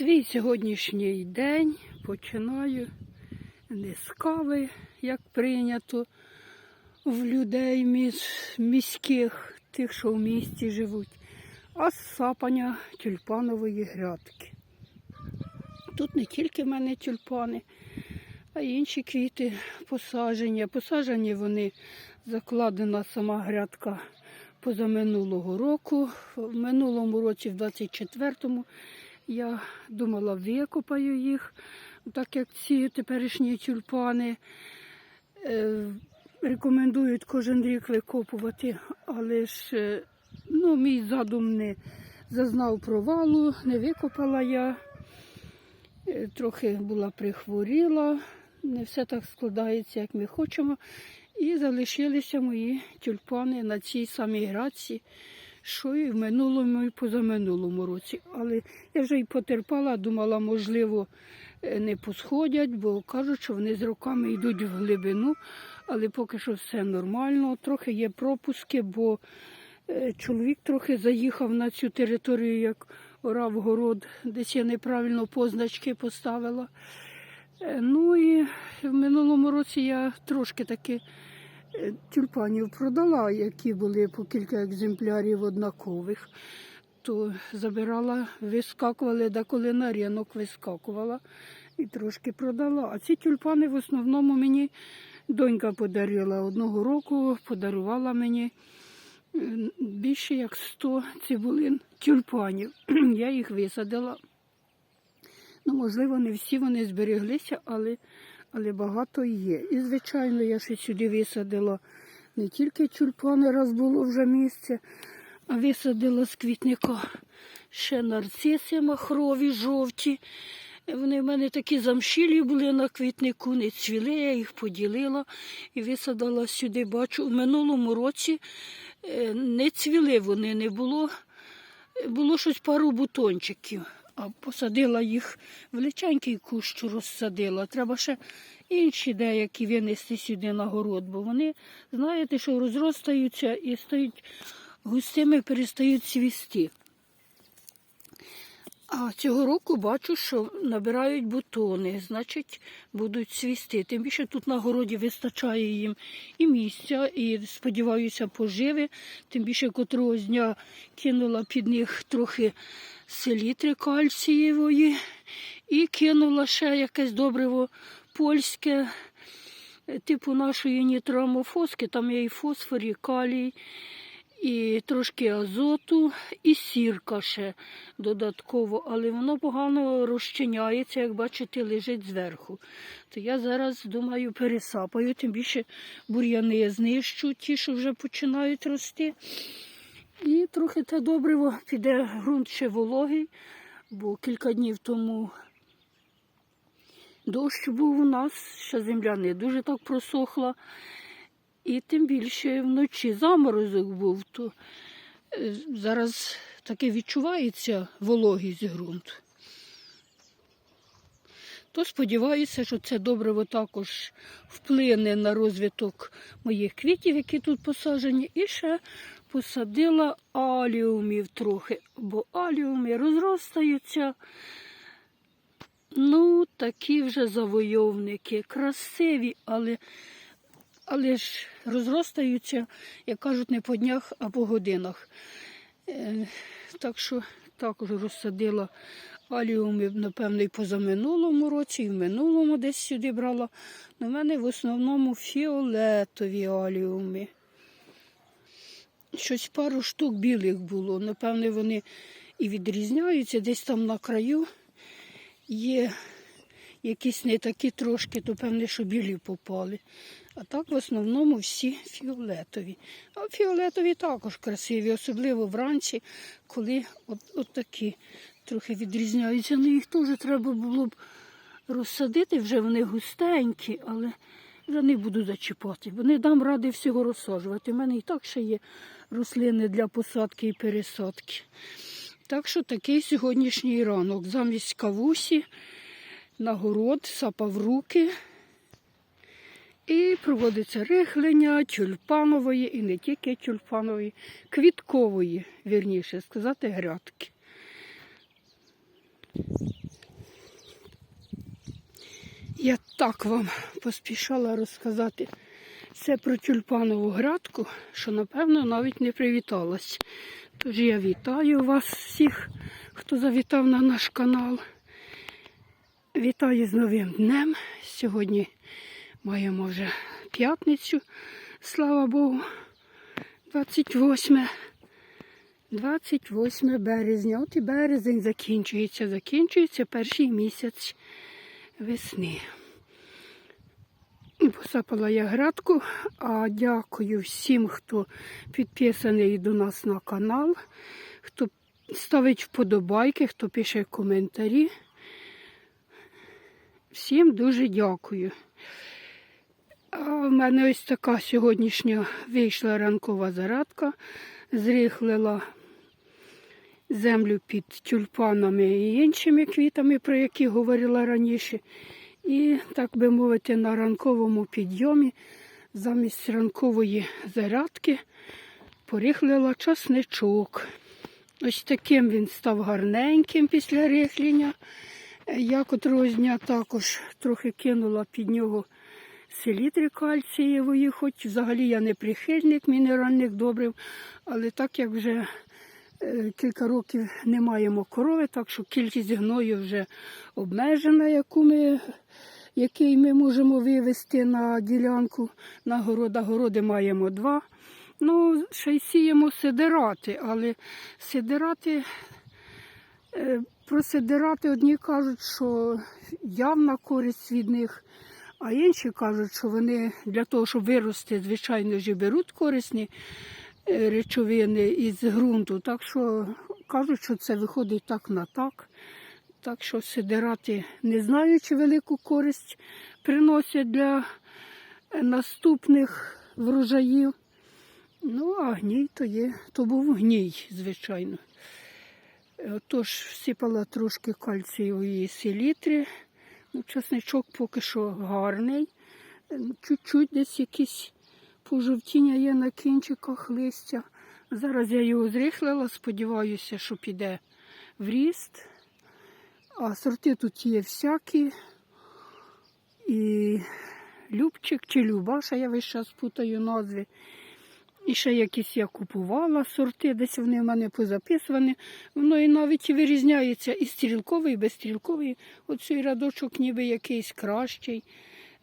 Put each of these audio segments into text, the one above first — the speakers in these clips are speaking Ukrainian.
Свій сьогоднішній день починаю не з кави, як прийнято в людей міс- міських, тих, що в місті живуть, а з сапання тюльпанової грядки. Тут не тільки в мене тюльпани, а й інші квіти посаджені. Посаджені вони закладена сама грядка позаминулого року. В минулому році, в 24-му, я думала, викопаю їх, так як ці теперішні тюльпани е, рекомендують кожен рік викопувати, але ж е, ну, мій задум не зазнав провалу, не викопала я. Е, Трохи була прихворіла, не все так складається, як ми хочемо. І залишилися мої тюльпани на цій самій граці, що і в минулому, і позаминулому році. Але я вже й потерпала, думала, можливо, е, не посходять, бо кажуть, що вони з роками йдуть в глибину, але поки що все нормально. Трохи є пропуски, бо е, чоловік трохи заїхав на цю територію, як орав город, десь я неправильно позначки поставила. Е, Ну і в минулому році я трошки таки тюльпанів продала, які були по кілька екземплярів однакових. То забирала, вискакували, деколи на ринок вискакувала і трошки продала. А ці тюльпани в основному мені донька подарила одного року, подарувала мені більше як 100 цибулин тюльпанів. Я їх висадила. Ну, можливо, не всі вони збереглися, але, але багато є. І, звичайно, я ще сюди висадила не тільки тюльпани, раз було вже місце, а висадила з квітника ще нарциси махрові, жовті. Вони в мене такі замшілі були на квітнику, не цвіли, я їх поділила і висадила сюди. Бачу, в минулому році е, не цвіли вони, не було, було щось пару бутончиків. А посадила їх величенький кущ розсадила. Треба ще інші деякі винести сюди на город, бо вони, знаєте, що розростаються і стають густими, перестають цвісти. А цього року бачу, що набирають бутони, значить, будуть цвісти. Тим більше тут на городі вистачає їм і місця, і сподіваюся, поживи. Тим більше котрого дня кинула під них трохи селітри кальцієвої і кинула ще якесь добриво польське, типу нашої нітрамофоски, там є і фосфор, і калій і трошки азоту, і сірка ще додатково, але воно погано розчиняється, як бачите, лежить зверху. То я зараз думаю пересапаю, тим більше бур'яни знищу, ті, що вже починають рости. І трохи те добриво піде ґрунт ще вологий, бо кілька днів тому дощ був у нас, ще земля не дуже так просохла. І тим більше вночі заморозок був, то е, зараз таке відчувається вологість ґрунту. То сподіваюся, що це добриво також вплине на розвиток моїх квітів, які тут посаджені. І ще посадила аліумів трохи, бо аліуми розростаються. Ну, такі вже завойовники, красиві, але але ж розростаються, як кажуть, не по днях, а по годинах. Е, так що також розсадила аліуми, напевно, і позаминулому році, і в минулому десь сюди брала. У мене в основному фіолетові аліуми. Щось пару штук білих було. Напевне, вони і відрізняються. Десь там на краю є якісь не такі трошки, то певне, що білі попали. А так в основному всі фіолетові. А фіолетові також красиві, особливо вранці, коли от, от такі трохи відрізняються. Ну їх теж треба було б розсадити, вже вони густенькі, але вже не буду зачіпати, бо не дам ради всього розсаджувати. У мене і так ще є рослини для посадки і пересадки. Так що такий сьогоднішній ранок. Замість кавусі на город сапав руки. І проводиться рихлення тюльпанової і не тільки тюльпанової, квіткової, вірніше сказати, грядки. Я так вам поспішала розказати все про тюльпанову градку, що напевно навіть не привіталась. Тож я вітаю вас всіх, хто завітав на наш канал. Вітаю з новим днем. Сьогодні маємо вже п'ятницю, слава Богу, 28. 28 березня. От і березень закінчується. Закінчується перший місяць весни. Посапала я градку, а дякую всім, хто підписаний до нас на канал, хто ставить вподобайки, хто пише коментарі. Всім дуже дякую. В мене ось така сьогоднішня вийшла ранкова зарадка, зрихлила землю під тюльпанами і іншими квітами, про які говорила раніше. І, так би мовити, на ранковому підйомі замість ранкової зарядки порихлила часничок. Ось таким він став гарненьким після рихління. Я котрого дня також трохи кинула під нього селітри кальцієвої, хоч взагалі я не прихильник мінеральних добрив, але так як вже е, кілька років не маємо корови, так що кількість гною вже обмежена, яку ми, який ми можемо вивезти на ділянку на город. А Городи маємо два. Ну, ще й сіємо сидирати, але сидирати, е, про сидирати одні кажуть, що явна користь від них, а інші кажуть, що вони для того, щоб вирости, звичайно ж беруть корисні е, речовини із ґрунту. Так що кажуть, що це виходить так на так. Так що сидирати, не знаю, чи велику користь приносять для е, наступних врожаїв. Ну, а гній то є, то був гній, звичайно. Тож всипала трошки кальцієвої селітри. Ну, часничок поки що гарний. Чуть-чуть десь якісь пожовтіння є на кінчиках листя. Зараз я його зрихлила, сподіваюся, що піде в ріст. А сорти тут є всякі. І Любчик чи Любаша, я весь час путаю назви. І ще якісь я купувала сорти, десь вони в мене позаписані. Воно і навіть вирізняється і стрілковий, і безстрілковий. Оцей рядочок ніби якийсь кращий,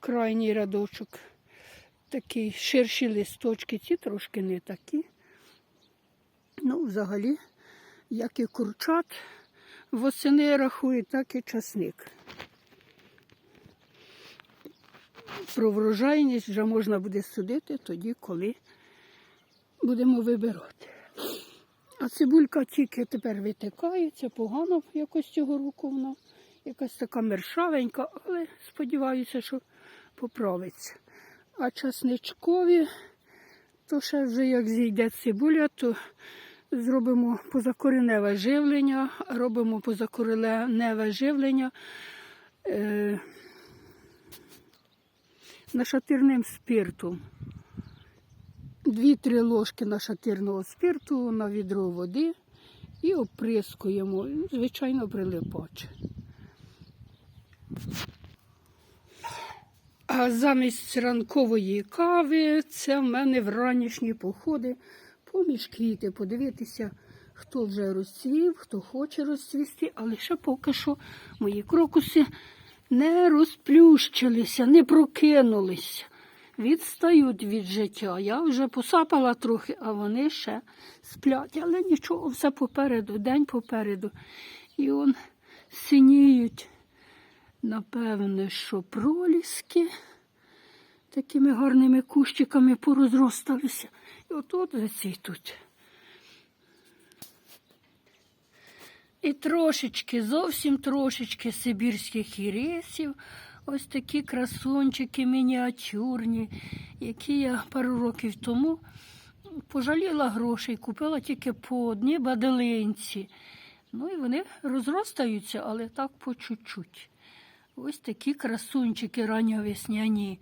крайній рядочок. Такий ширші листочки, ці трошки не такі. Ну, взагалі, як і курчат восени рахує, так і часник. Про врожайність вже можна буде судити тоді, коли будемо вибирати. А цибулька тільки тепер витикається, погано якось цього року вона. Якась така мершавенька, але сподіваюся, що поправиться. А часничкові, то ще вже як зійде цибуля, то зробимо позакореневе живлення, робимо позакореневе живлення е, нашатирним спиртом. Дві-три ложки нашатирного спирту на відро води і оприскуємо, звичайно, прилипаче. А замість ранкової кави це в мене вранішні походи. Поміж квіти, подивитися, хто вже розцвів, хто хоче розцвісти, але ще поки що мої крокуси не розплющилися, не прокинулися, відстають від життя. Я вже посапала трохи, а вони ще сплять, але нічого, все попереду, день попереду. І он синіють, напевне, що проліски такими гарними кущиками порозросталися. І от-от зацвітуть. І трошечки, зовсім трошечки сибірських ірисів. Ось такі красунчики мініатюрні, які я пару років тому пожаліла грошей, купила тільки по одній баделинці. Ну і вони розростаються, але так по чуть-чуть. Ось такі красунчики ранньовесняні.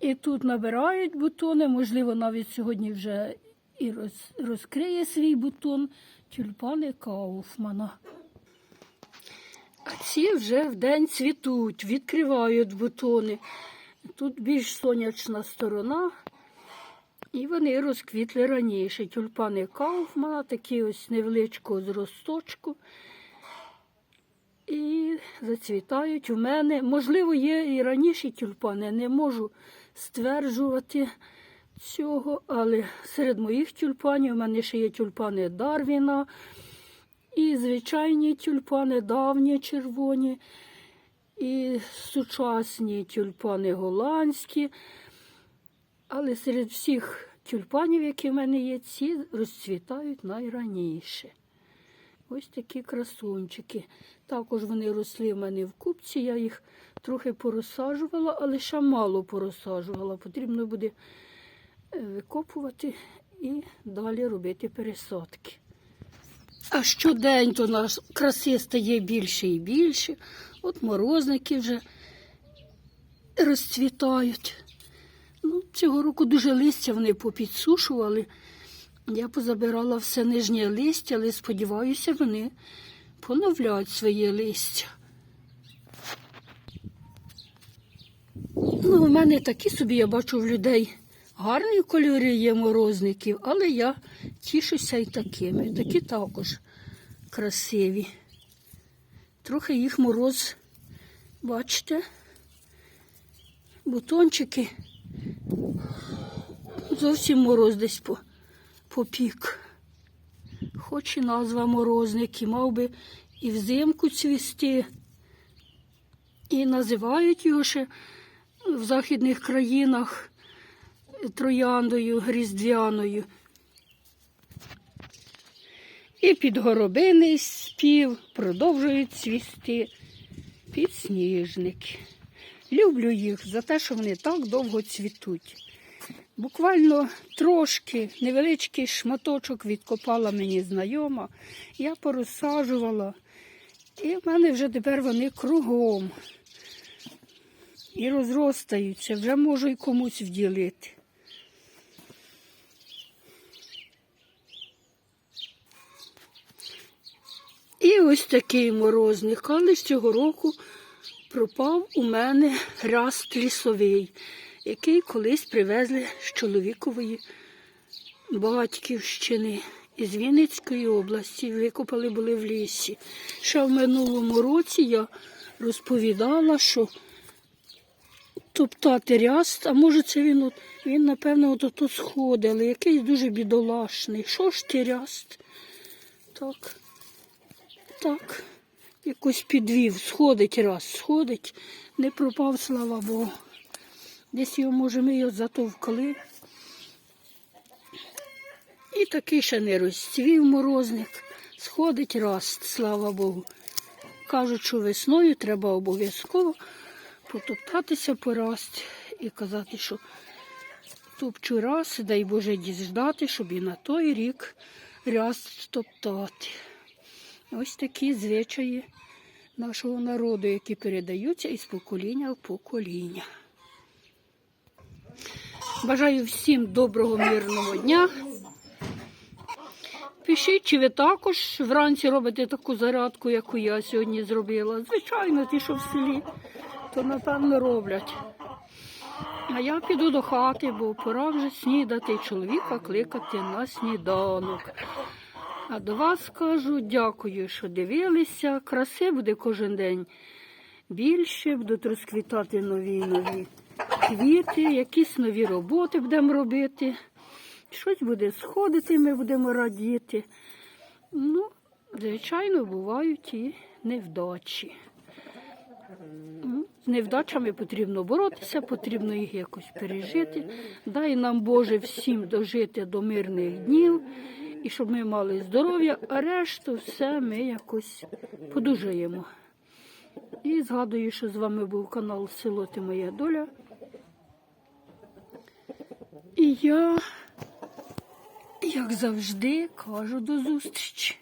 І тут набирають бутони, можливо, навіть сьогодні вже і роз, розкриє свій бутон тюльпани Кауфмана. Ці вже вдень цвітуть, відкривають бутони. Тут більш сонячна сторона. І вони розквітли раніше. Тюльпани Кауфмана, такі ось невеличкого зросточку. І зацвітають у мене. Можливо, є і раніші тюльпани. Не можу стверджувати цього, але серед моїх тюльпанів у мене ще є тюльпани Дарвіна і звичайні тюльпани, давні червоні, і сучасні тюльпани голландські. Але серед всіх тюльпанів, які в мене є, ці розцвітають найраніше. Ось такі красунчики. Також вони росли в мене в купці. Я їх трохи порозсаджувала, але ще мало порозсаджувала. Потрібно буде е, викопувати і далі робити пересадки. А щодень то нас краси стає більше і більше. От морозники вже розцвітають. Ну, цього року дуже листя вони попідсушували. Я позабирала все нижнє листя, але сподіваюся, вони поновлять своє листя. Ну, у мене такі собі, я бачу в людей гарні кольори є морозників, але я тішуся і такими. Такі також красиві. Трохи їх мороз, бачите, бутончики. Зовсім мороз десь по, попік. Хоч і назва морозник, і мав би і взимку цвісти. І називають його ще в західних країнах трояндою різдвяною. І підгоробиний спів продовжують цвісти підсніжники. Люблю їх за те, що вони так довго цвітуть. Буквально трошки невеличкий шматочок відкопала мені знайома, я порозсаджувала, і в мене вже тепер вони кругом. І розростаються, вже можу і комусь вділити. І ось такий морозник, але з цього року пропав у мене раст лісовий, який колись привезли з чоловікової батьківщини із Вінницької області. Викопали були в лісі. Ще в минулому році я розповідала, що топтати ряст, а може це він, от, він напевно, от ото сходить, але якийсь дуже бідолашний. Що ж ти ряст? Так, так, якось підвів, сходить раз, сходить, не пропав, слава Богу. Десь його, може, ми його затовкли. І такий ще не розцвів морозник. Сходить раст, слава Богу. Кажуть, що весною треба обов'язково потоптатися порасти і казати, що топчу раз, дай Боже діждати, щоб і на той рік раст топтати. Ось такі звичаї нашого народу, які передаються із покоління в покоління. Бажаю всім доброго мирного дня. Пишіть, чи ви також вранці робите таку зарядку, яку я сьогодні зробила. Звичайно, ті, що в селі, то напевно роблять. А я піду до хати, бо пора вже снідати чоловіка кликати на сніданок. А до вас скажу дякую, що дивилися. Краси буде кожен день більше, будуть розквітати нові нові квіти, якісь нові роботи будемо робити. Щось буде сходити, ми будемо радіти. Ну, звичайно, бувають і невдачі. Ну, З невдачами потрібно боротися, потрібно їх якось пережити. Дай нам Боже всім дожити до мирних днів і щоб ми мали здоров'я, а решту все ми якось подужаємо. І згадую, що з вами був канал Село Ти Моя Доля. І я, як завжди, кажу до зустрічі.